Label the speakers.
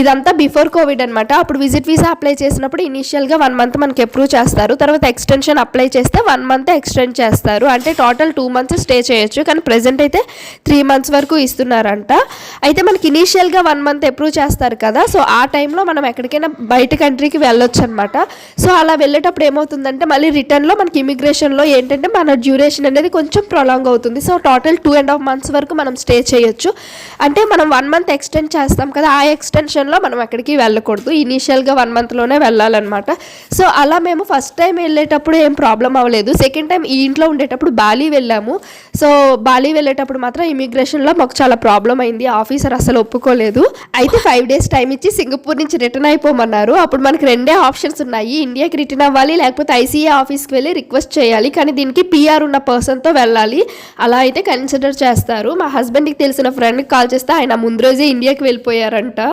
Speaker 1: ఇదంతా before Covid అనమాట అప్పుడు విజిట్ వీసా అప్లై చేసినప్పుడు ఇనీషియల్గా వన్ మంత్ మనకి అప్రూవ్ చేస్తారు. తర్వాత ఎక్స్టెన్షన్ అప్లై చేస్తే వన్ మంత్ ఎక్స్టెండ్ చేస్తారు. అంటే టోటల్ టూ మంత్స్ స్టే చేయొచ్చు. కానీ ప్రజెంట్ అయితే త్రీ మంత్స్ వరకు ఇస్తున్నారంట. అయితే మనకి ఇనీషియల్గా వన్ మంత్ అప్రూవ్ చేస్తారు కదా. సో ఆ టైంలో మనం ఎక్కడికైనా బయట కంట్రీకి వెళ్ళొచ్చు అనమాట సో అలా వెళ్ళేటప్పుడు ఏమవుతుందంటే మళ్ళీ రిటర్న్లో మనకి ఇమిగ్రేషన్లో ఏంటంటే మన డ్యూరేషన్ అనేది కొంచెం ప్రొలాంగ్ అవుతుంది. So total two and half months వరకు మనం స్టే చేయొచ్చు. అంటే మనం వన్ మంత్ ఎక్స్టెండ్ చేస్తాం కదా. ఆ ఎక్స్టెన్షన్ సీజన్లో మనం ఎక్కడికి వెళ్ళకూడదు. ఇనీషియల్గా వన్ మంత్లోనే వెళ్ళాలన్నమాట. సో అలా మేము ఫస్ట్ టైం వెళ్ళేటప్పుడు ఏం ప్రాబ్లం అవ్వలేదు. సెకండ్ టైం ఈ ఇంట్లో ఉండేటప్పుడు బాలీ వెళ్ళాము. సో బాలీ వెళ్ళేటప్పుడు మాత్రం ఇమిగ్రేషన్లో మాకు చాలా ప్రాబ్లం అయింది. ఆఫీసర్ అసలు ఒప్పుకోలేదు. అయితే ఫైవ్ డేస్ టైం ఇచ్చి సింగపూర్ నుంచి రిటర్న్ అయిపోమన్నారు. అప్పుడు మనకి రెండే ఆప్షన్స్ ఉన్నాయి. ఇండియాకి రిటర్న్ అవ్వాలి లేకపోతే ఐసీఏ ఆఫీస్కి వెళ్ళి రిక్వెస్ట్ చేయాలి. కానీ దీనికి పీఆర్ ఉన్న పర్సన్తో వెళ్ళాలి. అలా అయితే కన్సిడర్ చేస్తారు. మా హస్బెండ్కి తెలిసిన ఫ్రెండ్కి కాల్ చేస్తే ఆయన ముందు రోజే ఇండియాకి వెళ్ళిపోయారంట.